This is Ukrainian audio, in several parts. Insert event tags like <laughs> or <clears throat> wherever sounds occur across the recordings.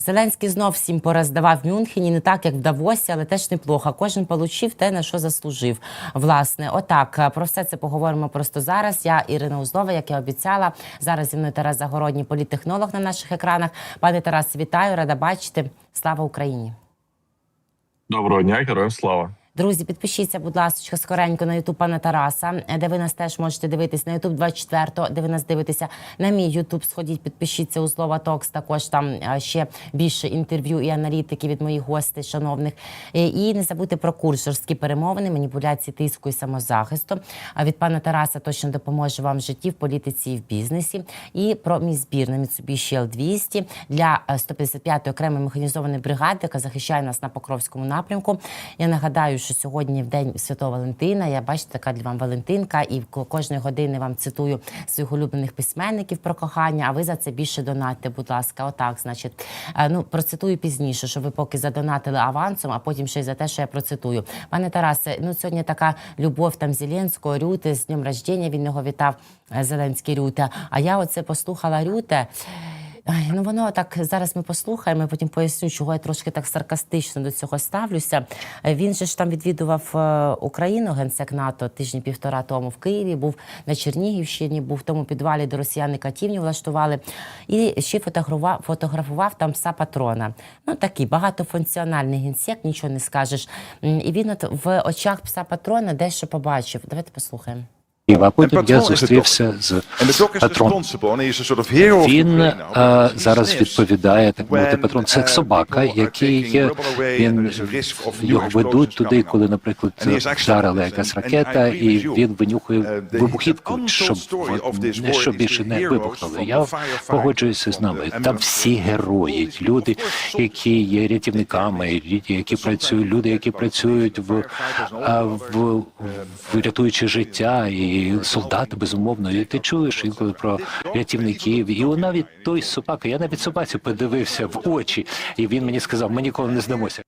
Зеленський знов всім пороздавав в Мюнхені, не так як в Давосі, але теж неплохо. Кожен получив те, на що заслужив. Власне, отак е, про все це поговоримо просто зараз. Я Ірина Узлова, як я обіцяла. Зараз зі мною Тарас Загородній, політтехнолог на наших екранах. Пане Тарас, вітаю, рада бачити. Слава Україні! Доброго дня, героям слава. Друзі, підпишіться, будь ласка, скоренько на Ютуб пана Тараса, де ви нас теж можете дивитись на Ютуб 24, де ви нас дивитеся на мій Ютуб. Сходіть, підпишіться у Злова Токс. Також там е, ще більше інтерв'ю і аналітики від моїх гостей, шановних. Е, І не забудьте про курс жорсткі перемовини, маніпуляції тиску і самозахисту. А від пана Тараса точно допоможе вам в житті, в політиці і в бізнесі. І про мій збір на Mitsubishi L200 для е, 155-ї окремої механізованої бригади, яка захищає нас на Покровському напрямку. Я нагадаю, що сьогодні в день Святого Валентина. Я бачите, така для вам Валентинка, і ко- кожної години вам цитую своїх улюблених письменників про кохання. А ви за це більше донатьте, будь ласка. Отак, значить, Е, ну процитую пізніше, що ви поки задонатили авансом, а потім ще й за те, що я процитую. Пане Тарасе, ну сьогодні така любов там Зеленського, Рюти з днем рождення. Він його вітав е, Зеленський Рюте. А я оце послухала Рюте. Ай, ну воно так зараз ми послухаємо, потім поясню, чого я трошки так саркастично до цього ставлюся. Він же ж там відвідував е, Україну, генсек НАТО тижні півтора тому в Києві, був на Чернігівщині, був в тому підвалі, де росіяни катівню влаштували, і ще фотографував, фотографував там пса патрона. Ну такий багатофункціональний генсек, нічого не скажеш. І він от в очах пса патрона дещо побачив. Давайте послухаємо. А потім я зустрівся з En de dok is Патрон. responsible and he is a sort of hero of Він е, but зараз відповідає так мовити патрон. Це uh, собака, який він його ведуть туди, коли, наприклад, вдарила якась ракета, і він винюхує Uh, вибухівку, щоб не war що is більше не вибухнули. Я погоджуюся з нами. Там всі герої, люди, які є рятівниками, люди, які працюють, люди, які працюють в, а, в, в рятуючи життя, і солдати безумовно. І ти чуєш інколи про рятівників. І навіть той собака, я навіть собаці подивився в очі, і він мені сказав: ми ніколи не здамося.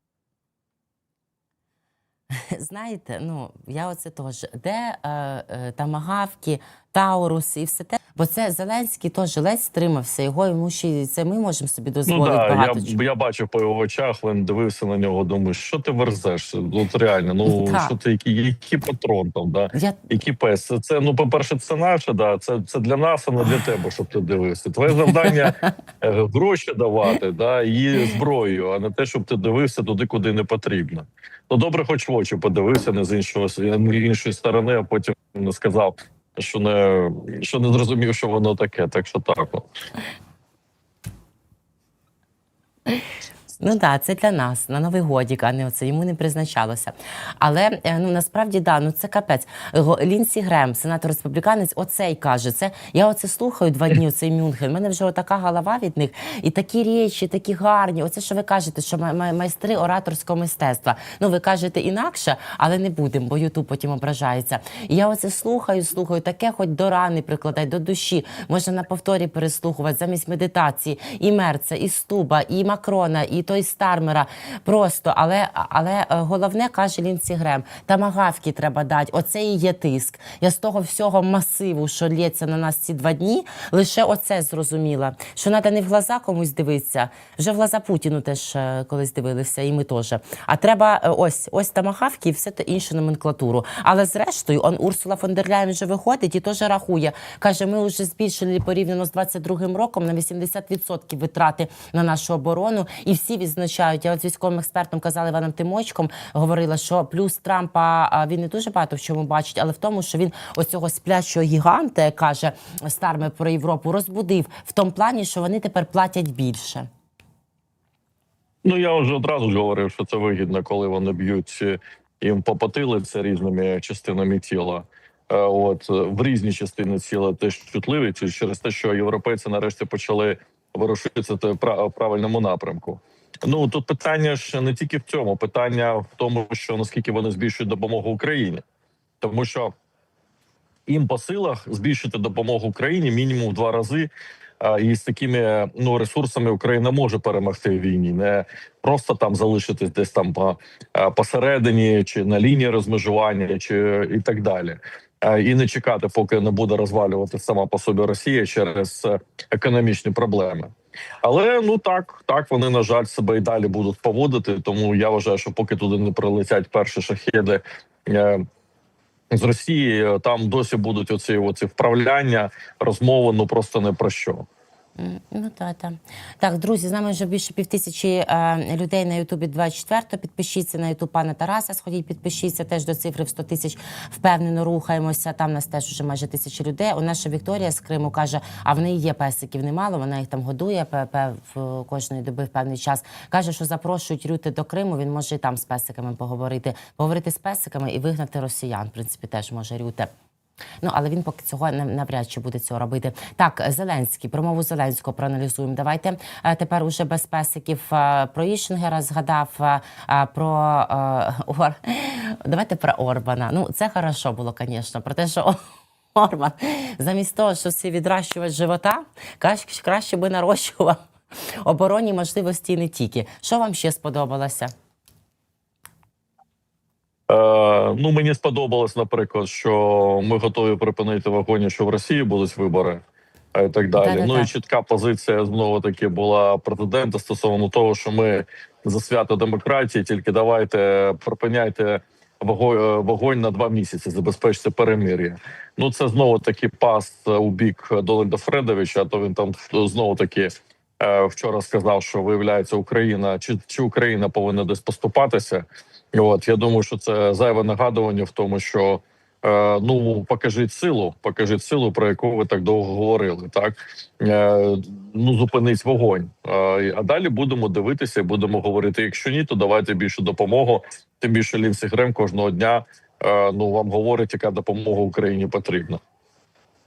Знаєте, ну я оце теж де е, е, тамагавки, Тауруси і все те. Бо це Зеленський теж ледь стримався. Його йому ще це ми можемо собі Ну да, багато. я, чого. я бачив по його очах, він дивився на нього, думаю, що ти верзеш? От реально, ну Так. що ти який, який патрон там, да? Я Який пес? Це, ну, по-перше, це наше, да, це, це для нас, а не для тебе, щоб ти дивився. Твоє завдання <laughs> е, гроші давати, да, і зброю, а не те, щоб ти дивився туди, куди не потрібно. Ну добре, хоч в очі подивився, не з іншого іншої сторони, а потім не сказав, що не що не зрозумів, що воно таке. Так що так. Ну. Да, це для нас на Новий годік, а не оце йому не призначалося. Але е, ну насправді да, ну це капець. Лінсі Грем, сенатор республіканець, оцей каже. Це я оце слухаю два дні. Цей Мюнхен. У мене вже така голова від них, і такі речі, такі гарні. Оце що ви кажете, що май- май- майстри ораторського мистецтва. Ну ви кажете інакше, але не будемо, бо Ютуб потім ображається. І я оце слухаю, слухаю, таке хоч до рани прикладай, до душі. Можна на повторі переслухувати замість медитації і Мерца, і Стуба, і Макрона, і той Стармера. Просто, але, але е, головне каже Лінсі Грем, тамагавки треба дати. Оце і є тиск. Я з того всього масиву, що лється на нас ці два дні, лише оце зрозуміла. Що треба не в глаза комусь дивитися. Вже в глаза Путіну теж е, колись дивилися, і ми теж. А треба е, ось ось тамагавки і все те іншу номенклатуру. Але зрештою, он Урсула фон дер Ляєн вже виходить і теж рахує. Каже, ми вже збільшили порівняно з 22-м роком на 80% витрати на нашу оборону. І всі відзначають. Я от з військовим експертом казала Іваном Тимочком, говорила, що плюс Трампа він не дуже багато в чому бачить, але в тому, що він оцього сплячого гіганта, каже Старме про Європу, розбудив в тому плані, що вони тепер платять більше. Ну я вже одразу ж говорив, що це вигідно, коли вони б'ють е, їм по потилиці різними частинами тіла. Е, От е, в різні частини тіла теж чутливі через те, що європейці нарешті почали ворушитися в правильному напрямку. Ну тут питання ж не тільки в цьому, питання в тому, що наскільки вони збільшують допомогу Україні, тому що їм по силах збільшити допомогу Україні мінімум в два рази. І з такими ну ресурсами Україна може перемогти в війні, не просто там залишитись десь там по, посередині, чи на лінії розмежування, чи і так далі. І не чекати, поки не буде розвалювати сама по собі Росія через е, економічні проблеми. Але ну так, так вони на жаль себе і далі будуть поводити. Тому я вважаю, що поки туди не прилетять перші шахеди. Е, з Росії там досі будуть оці, оці вправляння, розмови ну просто не про що. Ну так, так. Так, друзі, з нами вже більше півтисячі е, людей на Ютубі 24. Підпишіться на Ютуб пана Тараса. Сходіть, підпишіться теж до цифри в 100 тисяч. Впевнено рухаємося. Там нас теж вже майже тисячі людей. У нас Вікторія з Криму каже: а в неї є песиків немало. Вона їх там годує в кожної доби в певний час. каже, що запрошують Рюти до Криму. Він може і там з песиками поговорити. Поговорити з песиками і вигнати росіян. В принципі, теж може Рюте. Ну, але він поки цього навряд чи буде цього робити. Так, Зеленський, промову Зеленського проаналізуємо. Давайте е, тепер уже без песиків е, про Іщенгера згадав е, про Ор... Давайте про Орбана. Ну, це хорошо було, звісно, про те, що Орбан замість того, щоб всі відращувати живота, краще, краще би нарощував оборонні можливості і не тільки. Що вам ще сподобалося? Е, ну мені сподобалось, наприклад, що ми готові припинити вагоні, що в Росії будуть вибори. І так далі. Да-да-да. Ну і чітка позиція знову таки була президента стосовно того, що ми за свято демократії, тільки давайте припиняйте е, вогонь на два місяці, забезпечте перемир'я. Ну це знову таки пас е, у бік Дональда Фредовича. То він там знову таки вчора сказав, що виявляється Україна чи, чи Україна повинна десь поступатися. От я думаю, що це зайве нагадування в тому, що е, ну покажіть силу, покажіть силу, про яку ви так довго говорили. Так е, ну зупинить вогонь. Е, а далі будемо дивитися, будемо говорити. Якщо ні, то давайте більше допомогу. Тим більше Лінсі Грем кожного дня е, ну вам говорить, яка допомога Україні потрібна.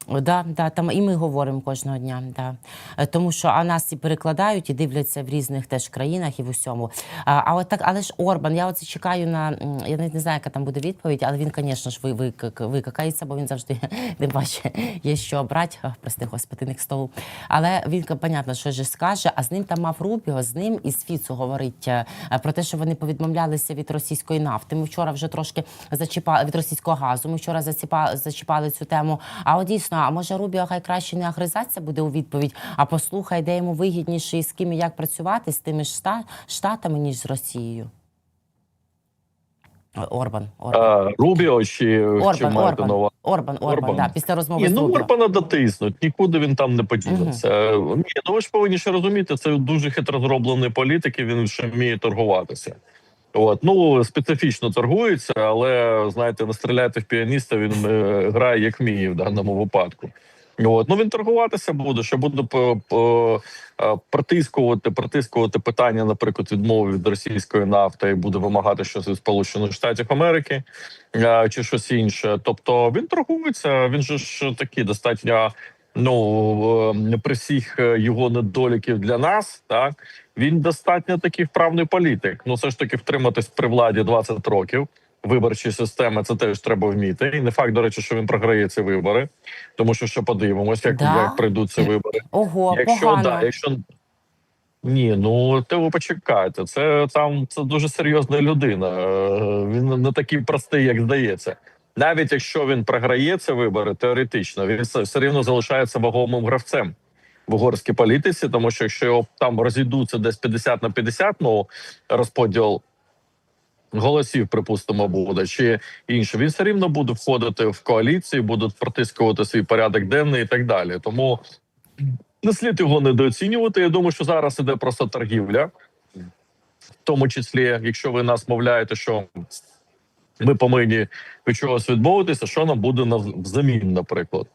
Да, да, там і ми говоримо кожного дня. Да. Е, Тому що а нас і перекладають, і дивляться в різних теж країнах і в усьому. А, а от так, але ж Орбан, я оце чекаю на я навіть не знаю, яка там буде відповідь, але він, звісно ж, ви, ви, викакається, бо він завжди <laughs> не бачить, є що брати. Прости, господи, не к столу. Але він, понятно, що ж скаже, а з ним там мав Рубіо, з ним і з Фіцу говорить е, про те, що вони повідмовлялися від російської нафти. Ми вчора вже трошки зачіпали від російського газу. Ми вчора зачіпали, зачіпали цю тему. А от дійсно, а може Рубіо хай краще не агризатися буде у відповідь, а послухай, де йому вигідніше і з ким і як працювати з тими ж штатами, ніж з Росією. Орбан, Орбан. Е, Рубіо чи, чи Орбан, маєте Орбан? Орбан, Орбан, Орбан. да, після розмови Ні, з ну. Орбана дотиснуть, нікуди він там не подінеться. Ні, ну ви ж повинні ще розуміти, це дуже хитро зроблений політик, і він ще вміє торгуватися. От ну специфічно торгується, але знаєте, не стріляйте в піаніста. Він е, грає як вміє в даному випадку. От ну він торгуватися буде, що буде по, по, е, притискувати, притискувати питання, наприклад, відмови від російської нафти, і буде вимагати щось від Сполучених Штатів Америки е, чи щось інше. Тобто він торгується. Він же ж такий достатньо. Ну е, при всіх е, його недоліків для нас, так він достатньо такий вправний політик. Ну все ж таки втриматись при владі 20 років. Виборчі системи це теж треба вміти. І не факт, до речі, що він програє ці вибори, тому що ще подивимося, як, Да? як прийдуть ці вибори. Ого, Якщо погано. да, якщо ні, ну то ви почекайте. Це там це дуже серйозна людина. Е, Він не такий простий, як здається. Навіть якщо він програє ці вибори, теоретично він все, рівно залишається вагомим гравцем в угорській політиці, тому що якщо його там розійдуться десь 50 на 50, ну розподіл голосів, припустимо, буде чи інше, він все рівно буде входити в коаліцію, будуть протискувати свій порядок денний і так далі. Тому не слід його недооцінювати. Я думаю, що зараз іде просто торгівля, в тому числі, якщо ви нас мовляєте, що ми повинні від чогось відмовитися, що нам буде взамін, наприклад.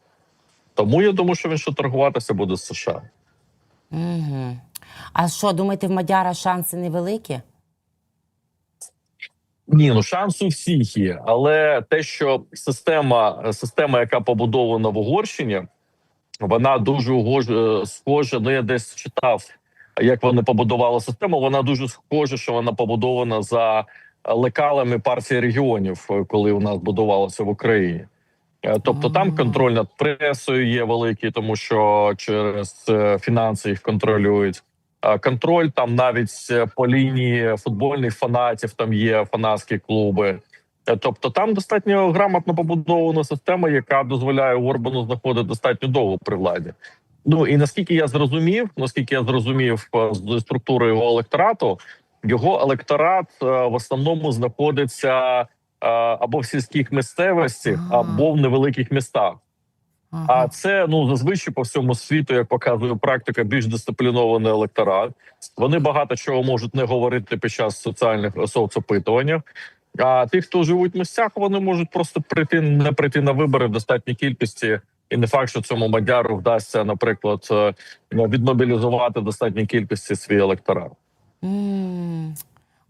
Тому я думаю, що він ще торгуватися буде з США. Угу. А що, думаєте, в Мадяра шанси невеликі? Ні, ну шанс у всіх є, але те, що система, система, яка побудована в Угорщині, вона дуже угож... е, схожа. Ну я десь читав, як вони побудували систему. Вона дуже схожа, що вона побудована за лекалами партії регіонів, е, коли у нас будувалося в Україні. Е, Тобто там контроль над пресою є великий, тому що через е, фінанси їх контролюють. Контроль там навіть по лінії футбольних фанатів там є фанатські клуби. Тобто там достатньо грамотно побудована система, яка дозволяє Орбану знаходити достатньо довго при владі. Ну і наскільки я зрозумів, наскільки я зрозумів з структури його електорату, його електорат е, в основному знаходиться е, або в сільських місцевостях, Ага. або в невеликих містах. Ага. А це ну зазвичай по всьому світу, як показує практика, більш дисциплінований електорат. Вони багато чого можуть не говорити під час соціальних соцопитувань. А ті, хто живуть в місцях, вони можуть просто прийти не прийти на вибори в достатній кількості. І не факт, що цьому мадяру вдасться, наприклад, е, відмобілізувати достатній кількості свій електорат.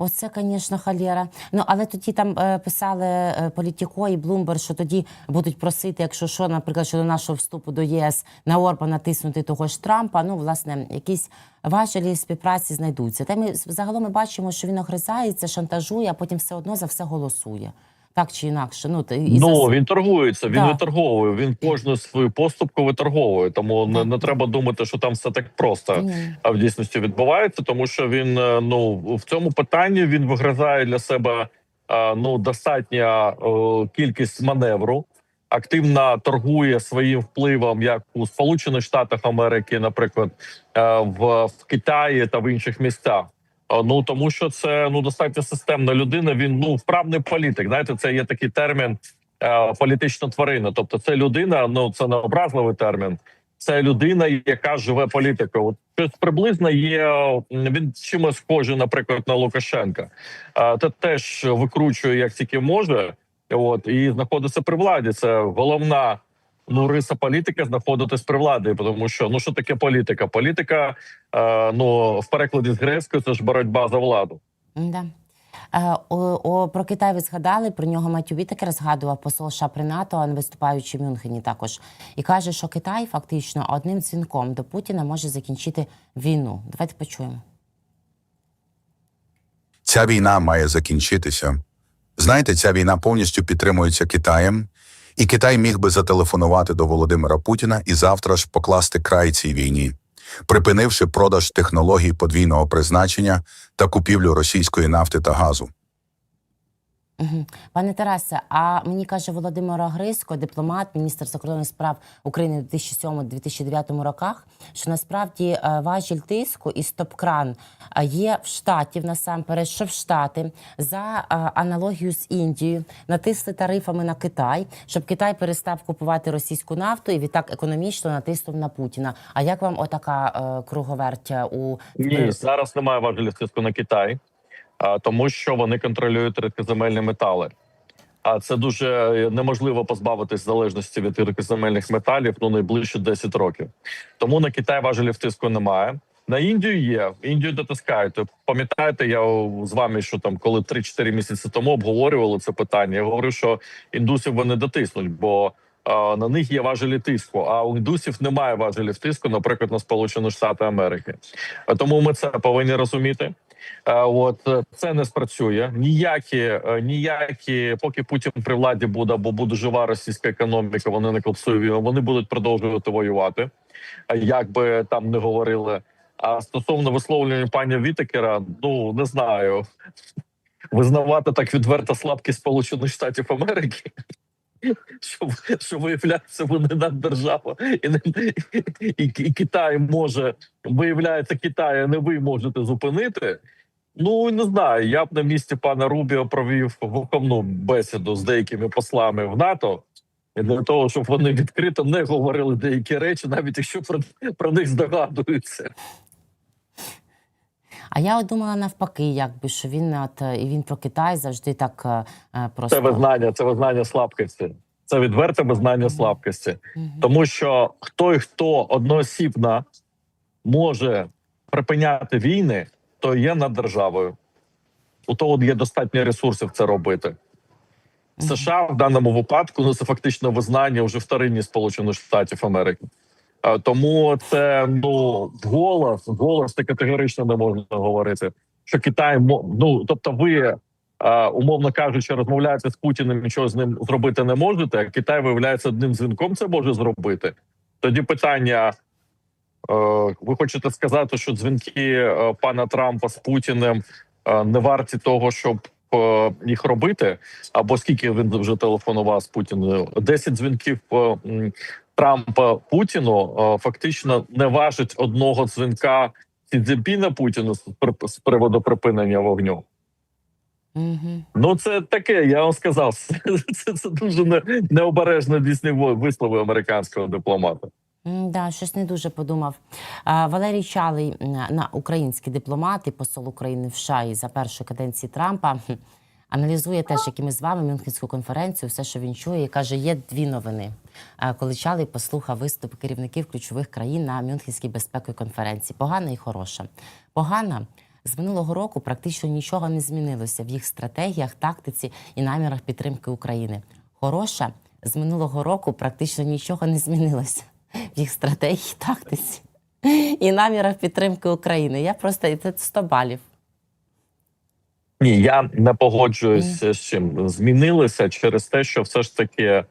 Оце, звісно, халєра. Ну але тоді там е, писали е, Політіко і Блумберг, що тоді будуть просити, якщо що, наприклад, щодо нашого вступу до ЄС на Орбана тиснути того ж Трампа. Ну, власне, якісь важелі співпраці знайдуться. Та ми загалом ми бачимо, що він огризається, шантажує, а потім все одно за все голосує. Так чи інакше. Ну, і ну за... він торгується, він виторговує. Він кожну свою поступку виторговує. Тому не, не треба думати, що там все так просто. А в дійсності відбувається, тому що він е, ну в цьому питанні він вигризає для себе е, ну достатня е, кількість маневру. Активно торгує своїм впливом як у Сполучених Штатах Америки, наприклад, в Китаї та в інших місцях. Е, Ну тому що це ну достатньо системна людина. Він ну вправний політик. Знаєте, це є такий термін е, політична тварина. Тобто, це людина, ну це не образливий термін. Це людина, яка живе політикою. Щось приблизно є він чимось схожий, наприклад, на Лукашенка. А те теж викручує як тільки може. От і знаходиться при владі. Це головна ну риса політики знаходитись при владі. Тому що ну що таке політика? Політика е, ну в перекладі з грецької це ж боротьба за владу. Да. Е, о, о, про Китай ви згадали, про нього Меттю Вітекер згадував посол США при НАТО, виступаючи в Мюнхені також. І каже, що Китай фактично одним дзвінком до Путіна може закінчити війну. Давайте почуємо. Ця війна має закінчитися. Знаєте, ця війна повністю підтримується Китаєм, і Китай міг би зателефонувати до Володимира Путіна і завтра ж покласти край цій війні, припинивши продаж технологій подвійного призначення та купівлю російської нафти та газу. Угу. Пане Тарасе, а мені каже Володимир Огризько, дипломат, міністр закордонних справ України у 2007-2009 роках, що насправді е, важіль тиску і стоп-кран е, є в Штатів насамперед, що в Штати за е, аналогію з Індією натисли тарифами на Китай, щоб Китай перестав купувати російську нафту і відтак економічно натиснув на Путіна. А як вам отака круговерть у Ні, зараз немає важелів тиску на Китай, тому що вони контролюють рідкоземельні метали. А це дуже е, неможливо позбавитись залежності від рідкоземельних металів ну найближче 10 років. Тому на Китай важелів тиску немає. На Індію є Індію дотискають. Пам'ятаєте, я з вами, що там, коли 3-4 місяці тому обговорювали це питання. Я говорив, що індусів вони дотиснуть, бо е, на них є важелі тиску. А у індусів немає важелів тиску, наприклад, на Сполучені Штати Америки. Тому ми це повинні розуміти. От е, це не спрацює. Ніякі, е, ніякі, поки Путін при владі буде або буде жива російська економіка, вони не колапсують Вони будуть продовжувати воювати. Як би там не говорили. А стосовно висловлення пані Вітекера, ну не знаю. Визнавати так відверто слабкість Сполучених Штатів Америки. Що, що виявляється, вони наддержава, і, не- і, і Китай може виявляється, Китай, а не ви можете зупинити. Ну не знаю. Я б на місці пана Рубіо провів виховну бесіду з деякими послами в НАТО для того, щоб вони відкрито не говорили деякі речі, навіть якщо про, про них здогадуються. А я от думала навпаки, якби що він от е, і він про Китай завжди так е, е, просто Це визнання, це визнання слабкості. Це відверте визнання слабкості. Мгм. Тому що той, хто одноосібно може припиняти війни, то є над державою. У того є достатньо ресурсів це робити. США в даному випадку ну, це фактично визнання вже вторинні Сполучених Штатів Америки. А, Тому це ну голос, голос це категорично не можна говорити. Що Китай ну тобто, ви умовно кажучи, розмовляєте з Путіним, нічого з ним зробити не можете. А Китай виявляється одним дзвінком це може зробити. Тоді питання: е, ви хочете сказати, що дзвінки е, пана Трампа з Путіним е, не варті того, щоб е, їх робити? Або скільки він вже телефонував з Путіним? 10 дзвінків е, Трампа Путіну е, фактично не важить одного дзвінка Сі Цзіньпіна Путіну з приводу припинення вогню. Угу. Ну, це таке, я вам сказав. <laughs> Це, це дуже не, необережно дійсні ви- вислови американського дипломата. Да, щось не дуже подумав. Валерій Чалий, на український дипломат і посол України в США і за першої каденції Трампа аналізує теж, як і ми з вами, Мюнхенську конференцію, все, що він чує, і каже, є дві новини. Коли Чалий послухав виступи керівників ключових країн на Мюнхенській безпековій конференції. Погана і хороша. Погана. З минулого року практично нічого не змінилося в їх стратегіях, тактиці і намірах підтримки України. Хороша з минулого року практично нічого не змінилося в їх стратегії, тактиці і намірах підтримки України. Я просто це 100 балів. Ні, я не погоджуюсь з чим. Змінилися через те, що все ж таки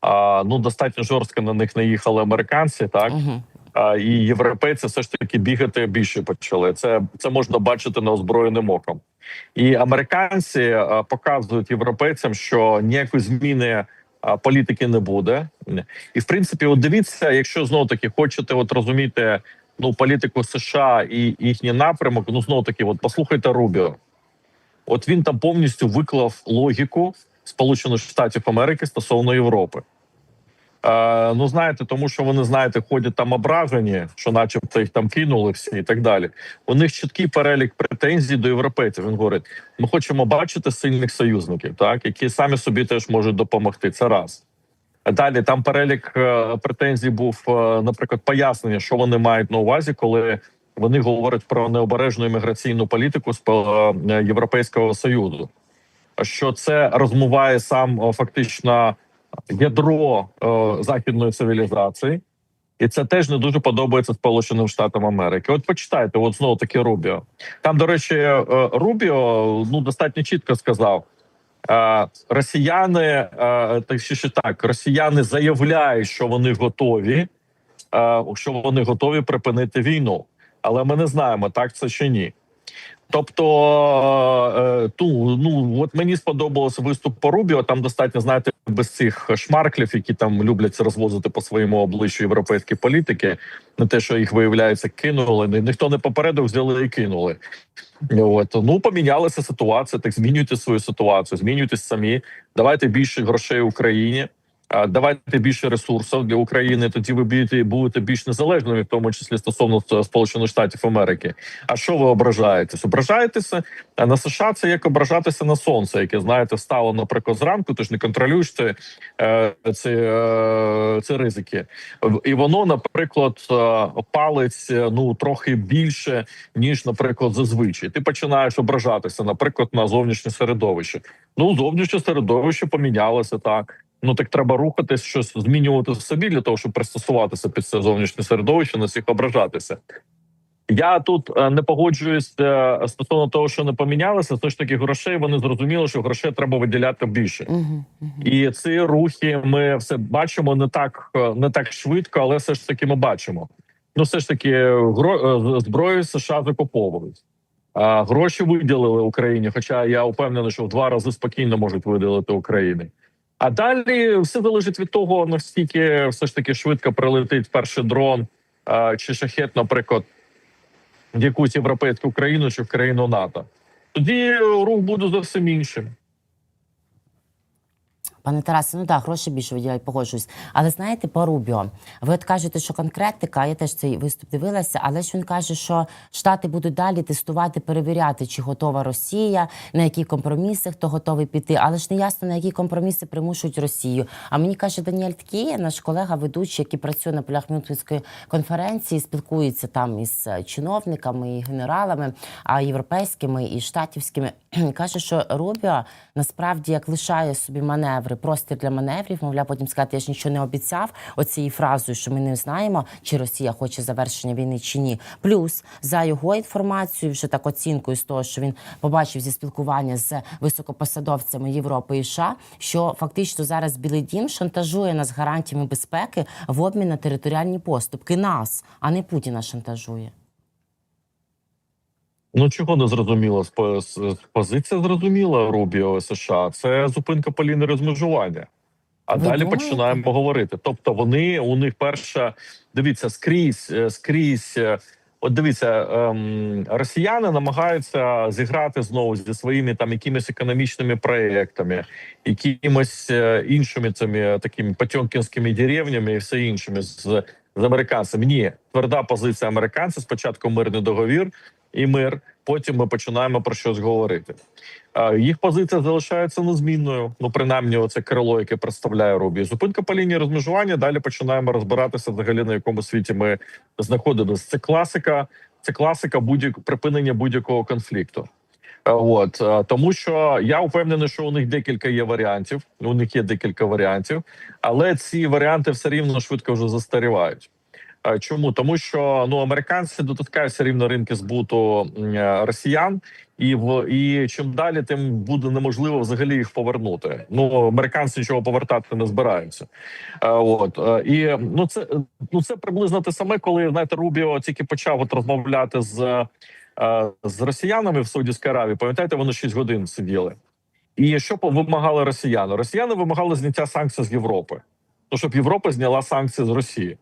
а, ну достатньо жорстко на них наїхали американці, так Угу. а, і європейці все ж таки бігати більше почали. Це це можна бачити неозброєним оком. І американці а, показують європейцям, що ніякої зміни а, політики не буде. І в принципі, от дивіться, якщо знову таки хочете от розуміти ну політику США і їхній напрямок, ну знову таки, от послухайте Рубіо. От він там повністю виклав логіку Сполучених Штатів Америки стосовно Європи. Е, ну, знаєте, тому що вони, знаєте, ходять там ображені, що начебто їх там кинули всі і так далі. У них чіткий перелік претензій до європейців. Він говорить: ми хочемо бачити сильних союзників, так які самі собі теж можуть допомогти. Це раз. Далі там перелік е, претензій був, е, наприклад, пояснення, що вони мають на увазі, коли вони говорять про необережну імміграційну політику з е, Європейського союзу. Що це розмиває сам фактично ядро е, західної цивілізації, і це теж не дуже подобається Сполученим Штатам Америки. От почитайте, от знову таки Рубіо. Там, до речі, е, Рубіо ну достатньо чітко сказав. Е, Росіяни, е, так ще так, росіяни заявляють, що вони готові, е, що вони готові припинити війну, але ми не знаємо, так це чи ні. Тобто, е, ту ну от мені сподобався виступ по Рубіо. Там достатньо знаєте без цих шмарклів, які там люблять розвозити по своєму обличчю європейські політики. Не те, що їх виявляється, кинули. Ні- Ніхто не попередив, взяли і кинули. От ну помінялася ситуація. Так змінюйте свою ситуацію, змінюйтесь самі. Давайте більше грошей Україні. Давайте більше ресурсів для України. Тоді ви будете будете більш незалежними, в тому числі стосовно е, Сполучених Штатів Америки. А що ви ображаєтесь? Ображаєтеся на США? Це як ображатися на сонце, яке знаєте, встало наприклад зранку. Ти ж не контролюєш е, ці, е, ці ризики, і воно, наприклад, палить е, ну трохи більше ніж, наприклад, зазвичай. Ти починаєш ображатися, наприклад, на зовнішнє середовище. Ну, зовнішнє середовище помінялося так. Ну так треба рухатись, щось змінювати в собі для того, щоб пристосуватися під це зовнішнє середовище, на всіх ображатися. Я тут е, не погоджуюсь е, стосовно того, що не помінялося. Все ж таки, грошей вони зрозуміли, що грошей треба виділяти більше. Угу. Угу. І ці рухи ми все бачимо не так е, не так швидко, але все ж таки ми бачимо. Ну, все ж таки, гро, зброю США закуповують. А гроші виділили Україні. Хоча я впевнений, що в два рази спокійно можуть виділити Україні. А далі все залежить від того, наскільки все ж таки швидко прилетить перший дрон чи шахет, наприклад, в якусь європейську країну чи в країну НАТО. Тоді рух буде зовсім іншим. Пане Тарасе, ну так, гроші більше виділяють, погоджуюсь. Але знаєте, по Рубіо, ви от кажете, що конкретика, я теж цей виступ дивилася, але ж він каже, що Штати будуть далі тестувати, перевіряти, чи готова Росія, на які компроміси хто готовий піти. Але ж не ясно, на які компроміси примушують Росію. А мені каже Даніель Ткіє, наш колега, ведучий, який працює на полях Мюнхенської конференції, спілкується там із е, чиновниками і генералами, а європейськими і штатівськими. <clears throat> каже, що Рубіо насправді як лишає собі маневри, простір для маневрів, мовляв, потім сказати, я ж нічого не обіцяв оцією фразою, що ми не знаємо, чи Росія хоче завершення війни чи ні. Плюс за його інформацією, вже так оцінкою з того, що він побачив зі спілкування з високопосадовцями Європи і США, що фактично зараз Білий Дім шантажує нас гарантіями безпеки в обмін на територіальні поступки. Нас, а не Путіна шантажує. Ну чого не зрозуміло? Позиція зрозуміла Рубіо США. Це зупинка по лінії розмежування. А Ви далі думаєте? починаємо говорити. Тобто, вони у них перша дивіться скрізь, е, скрізь. е, От дивіться, ем, росіяни намагаються зіграти знову зі своїми там якимись економічними проектами, якимось е, іншими цими такими потьомкінськими деревнями і все іншими з, з американцями. Ні, тверда позиція американців. Спочатку мирний договір і мир. Потім ми починаємо про щось говорити. Їх позиція залишається незмінною. Ну, принаймні, оце крило, яке представляє Рубі. Зупинка по лінії розмежування. Далі починаємо розбиратися взагалі на якому світі ми знаходимося. Це класика, це класика будь припинення будь-якого конфлікту. От тому, що я впевнений, що у них декілька є варіантів. У них є декілька варіантів, але ці варіанти все рівно швидко вже застарівають. Е, Чому тому, що ну американці дотискають рівно ринки збуту е, росіян, і в і чим далі, тим буде неможливо взагалі їх повернути. Ну американці нічого повертати не збираються. Е, От і ну це ну це приблизно те саме, коли знаєте, Рубіо тільки почав от розмовляти з, з росіянами в Саудівській Аравії. Пам'ятаєте, вони 6 годин сиділи. І що вимагали росіяни? Росіяни вимагали зняття санкцій з Європи. Ну щоб Європа зняла санкції з Росії.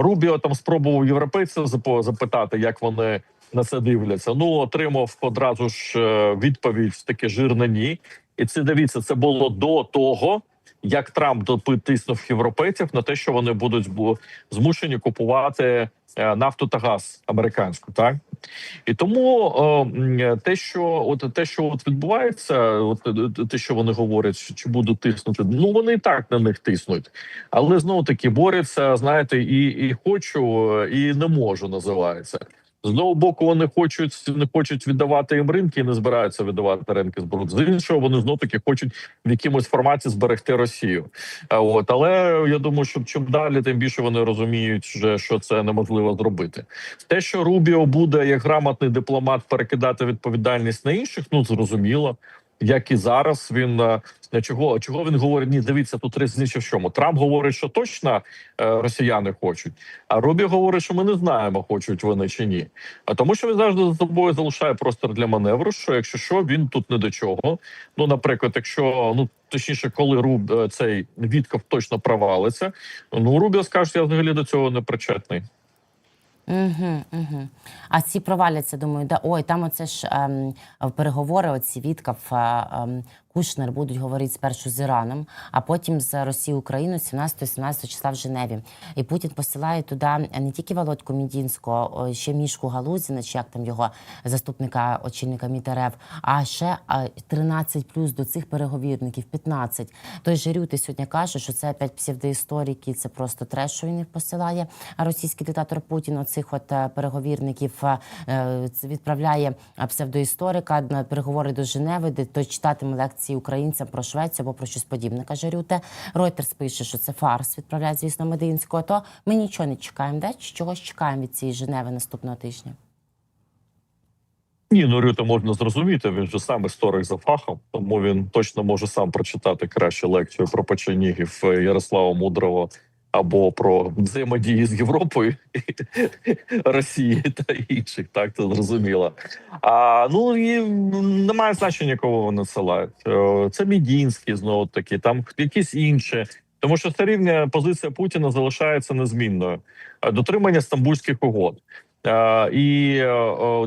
Рубіо там спробував європейців запитати, як вони на це дивляться. Ну отримав одразу ж е, відповідь таке жирне ні. І це дивіться, це було до того, як Трамп допитиснув європейців на те, що вони будуть змушені купувати е, нафту та газ американську, так і тому е, те, що от те, що от відбувається, от е, те, що вони говорять, чи будуть тиснути, ну вони і так на них тиснуть, але знову таки борються, знаєте, і, і хочу, е, і не можу називається. З одного боку, вони хочуть не хочуть віддавати їм ринки і не збираються віддавати ринки збруд. З іншого, вони знов таки хочуть в якомусь форматі зберегти Росію. От але я думаю, що чим далі, тим більше вони розуміють, що це неможливо зробити. Те, що Рубіо буде як грамотний дипломат перекидати відповідальність на інших, ну зрозуміло. Як і зараз він е, чого чого він говорить? Ні, дивіться, тут різниця в чому. Трамп говорить, що точно е, росіяни хочуть, а Рубі говорить, що ми не знаємо, хочуть вони чи ні. А тому, що він завжди за собою залишає простір для маневру. Що якщо що, він тут не до чого. Ну, наприклад, якщо ну точніше, коли Руб е, цей Вітков точно провалиться, ну Рубіо скаже, я взагалі до цього не причетний. Угу, угу. А ці проваляться, думаю, да ой, там оце ж ем, переговори, оці Віткав, е, ем, Кушнер будуть говорити спершу з Іраном, а потім з Росією Україною 17-17 числа в Женеві. І Путін посилає туди не тільки Володьку Мідінського, ще Мішку Галузіна, чи як там його заступника очільника Мітерев, а ще а, 13 плюс до цих переговірників, 15. Той же Рюти сьогодні каже, що це опять псевдоісторики, це просто треш, що він їх посилає. А російський диктатор Путін оцих от е, переговірників е, е, відправляє псевдоісторика на переговори до Женеви, де той читатиме лекції українцям про Швецію або про щось подібне. Каже Рюте. Ройтерс пише, що це фарс. Відправляє, звісно, Мединського. То ми нічого не чекаємо. Де чогось чекаємо від цієї Женеви наступного тижня? Ні, ну Рюта можна зрозуміти. Він же сам історик за фахом, тому він точно може сам прочитати краще лекцію про печенігів е, Ярослава Мудрого або про взаємодії з Європою, <laughs> Росії та інших. Так це зрозуміло. А ну і немає значення, кого вони надсилають. Е, Це Мідінський знову таки, там якісь інші. Тому що все позиція Путіна залишається незмінною. Е, Дотримання стамбульських угод. Е, І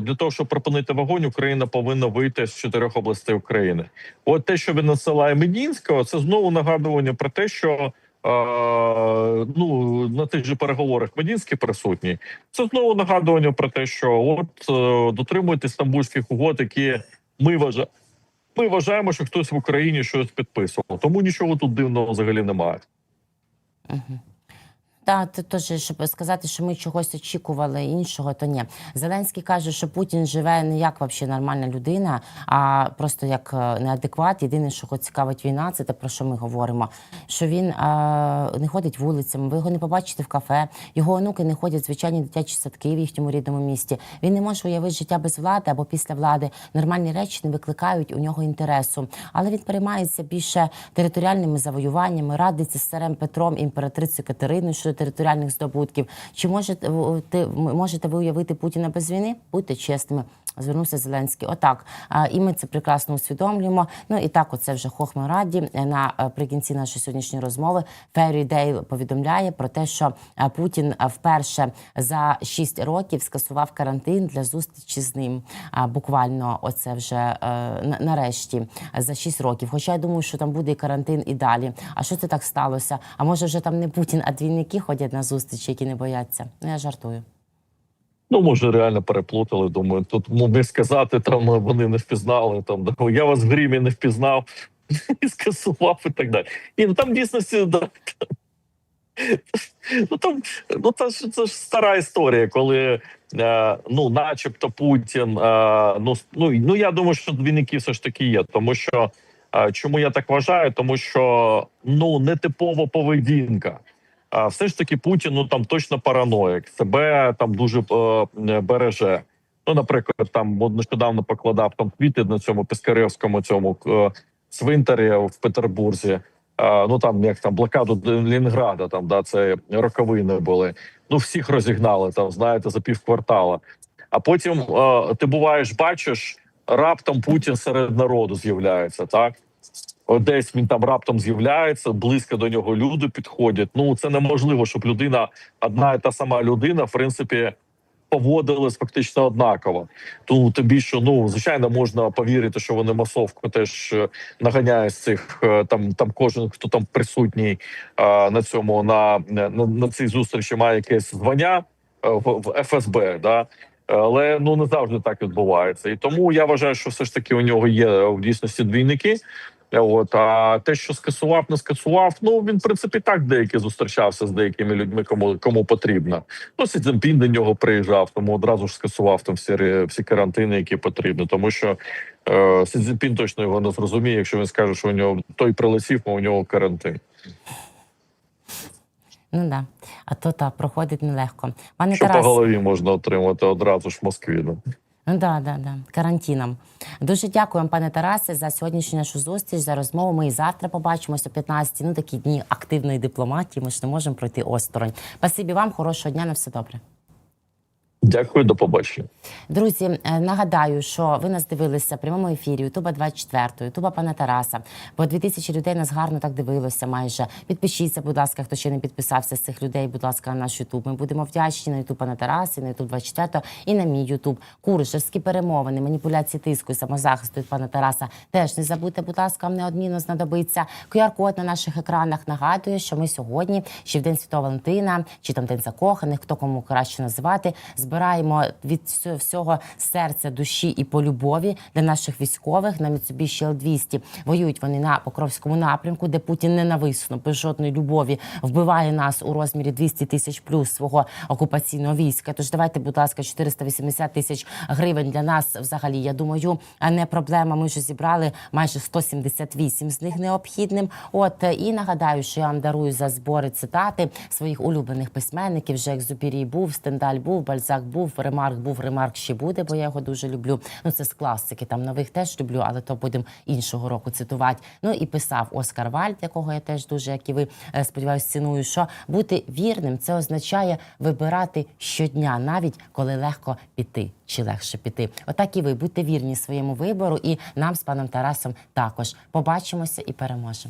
для того, щоб припинити вогонь, Україна повинна вийти з чотирьох областей України. От те, що він надсилає Медінського, це знову нагадування про те, що ну на тих же переговорах Медінський присутній. Це знову нагадування про те, що от е, дотримуйтесь стамбульських угод, які ми вважаємо. Ми вважаємо, що хтось в Україні щось підписував, тому нічого тут дивного взагалі немає. Угу. Так, це теж, щоб сказати, що ми чогось очікували іншого, то ні. Зеленський каже, що Путін живе не як вообще нормальна людина, а просто як е, неадекват. Єдине, що його цікавить війна, це те, про що ми говоримо. Що він е, не ходить вулицями, ви його не побачите в кафе, його онуки не ходять в звичайні дитячі садки в їхньому рідному місті. Він не може уявити життя без влади або після влади. Нормальні речі не викликають у нього інтересу. Але він переймається більше територіальними завоюваннями, радиться з царем Петром, імператрицею Катериною щодо територіальних здобутків. Чи можете ти можете ви уявити Путіна без війни? Будьте чесними. Звернувся Зеленський. Отак. І ми це прекрасно усвідомлюємо. Ну і так, оце вже Хохме Раді наприкінці нашої сьогоднішньої розмови. Феррі Дейл повідомляє про те, що Путін вперше за 6 років скасував карантин для зустрічі з ним. А, Буквально, оце вже е, на- нарешті за 6 років. Хоча я думаю, що там буде і карантин і далі. А що це так сталося? А може вже там не Путін, а двійники ходять на зустрічі, які не бояться? Ну я жартую. Ну, може, реально переплутали. Думаю, тут ну, сказати, там вони не впізнали. Там я вас в грімі не впізнав <laughs> і скасував і так далі. І ну там дійсності да, <laughs> ну там ну це ж це ж стара історія, коли е, ну, начебто, Путін. Е, ну, ну ну я думаю, що двійники все ж таки є, тому що е, чому я так вважаю? Тому що ну нетипова поведінка. Все ж таки Путін ну там точно параноїк, себе там дуже е, береже. Ну, наприклад, там нещодавно покладав там квіти на цьому Пискаревському цьому е, цвинтарі в Петербурзі. Е, ну там як там блокаду Ленінграда, там да це роковини були. Ну всіх розігнали там, знаєте, за півквартала. А потім е, ти буваєш, бачиш, раптом Путін серед народу з'являється, так. Десь він там раптом з'являється, близько до нього люди підходять. Ну це неможливо, щоб людина, одна і та сама людина, в принципі, поводилась фактично однаково. Тому тим більше, ну звичайно, можна повірити, що вони масовку теж е, наганяють з цих е, там. Там кожен, хто там присутній е, на цьому на, на, на цій зустрічі, має якесь звання в, в ФСБ. Да? Але ну не завжди так відбувається, і тому я вважаю, що все ж таки у нього є в дійсності двійники. От а те, що скасував, не скасував. Ну він в принципі так деякі зустрічався з деякими людьми, кому кому потрібно. Ну Сі до нього приїжджав, тому одразу ж скасував там всі всі карантини, які потрібні. Тому що е, Сі точно його не зрозуміє, якщо він скаже, що у нього той прилетів, а у нього карантин. Ну да. А то та проходить нелегко. Пане Що по голові можна отримати одразу ж в Москві. Да. Да, да, да. Карантином. Дуже дякуємо, пане Тарасе, за сьогоднішню нашу зустріч, за розмову. Ми і завтра побачимося о 15 Ну такі дні активної дипломатії. Ми ж не можемо пройти осторонь. Спасибі вам, хорошого дня, на все добре. Дякую, до побачення. Друзі, е, нагадаю, що ви нас дивилися в прямому ефірі Ютуба 24, Ютуба пана Тараса. Бо 2000 людей нас гарно так дивилося. Майже підпишіться, будь ласка, хто ще не підписався з цих людей. Будь ласка, на наш Ютуб. Ми будемо вдячні на Ютуб пана Тараса, на Ютуб 24 і на мій Ютуб. Куришевські перемовини, маніпуляції тиску і самозахисту від пана Тараса. Теж не забудьте, будь ласка, вам неодмінно знадобиться. QR-код на наших екранах нагадує, що ми сьогодні, ще в День Святого Валентина, чи там День закоханих, хто кому краще називати, збираємо від всього- серця, душі і по любові для наших військових на Mitsubishi L200. Воюють вони на Покровському напрямку, де Путін ненависно, без жодної любові вбиває нас у розмірі 200 тисяч плюс свого окупаційного війська. Тож давайте, будь ласка, 480 тисяч гривень для нас взагалі. Я думаю, не проблема. Ми вже зібрали майже 178 з них необхідним. От і нагадаю, що я вам дарую за збори цитати своїх улюблених письменників. Вже Екзюпірій був, Стендаль був, Бальзак був, Ремарк був, Ремарк ще буде, бо я його дуже люблю. Ну це з класики. Там нових теж люблю, але то будемо іншого року цитувати. Ну і писав Оскар Вальд, якого я теж дуже, як і ви е, сподіваюся, ціную. Що бути вірним це означає вибирати щодня, навіть коли легко піти чи легше піти. Отак і ви будьте вірні своєму вибору, і нам з паном Тарасом також побачимося і переможемо.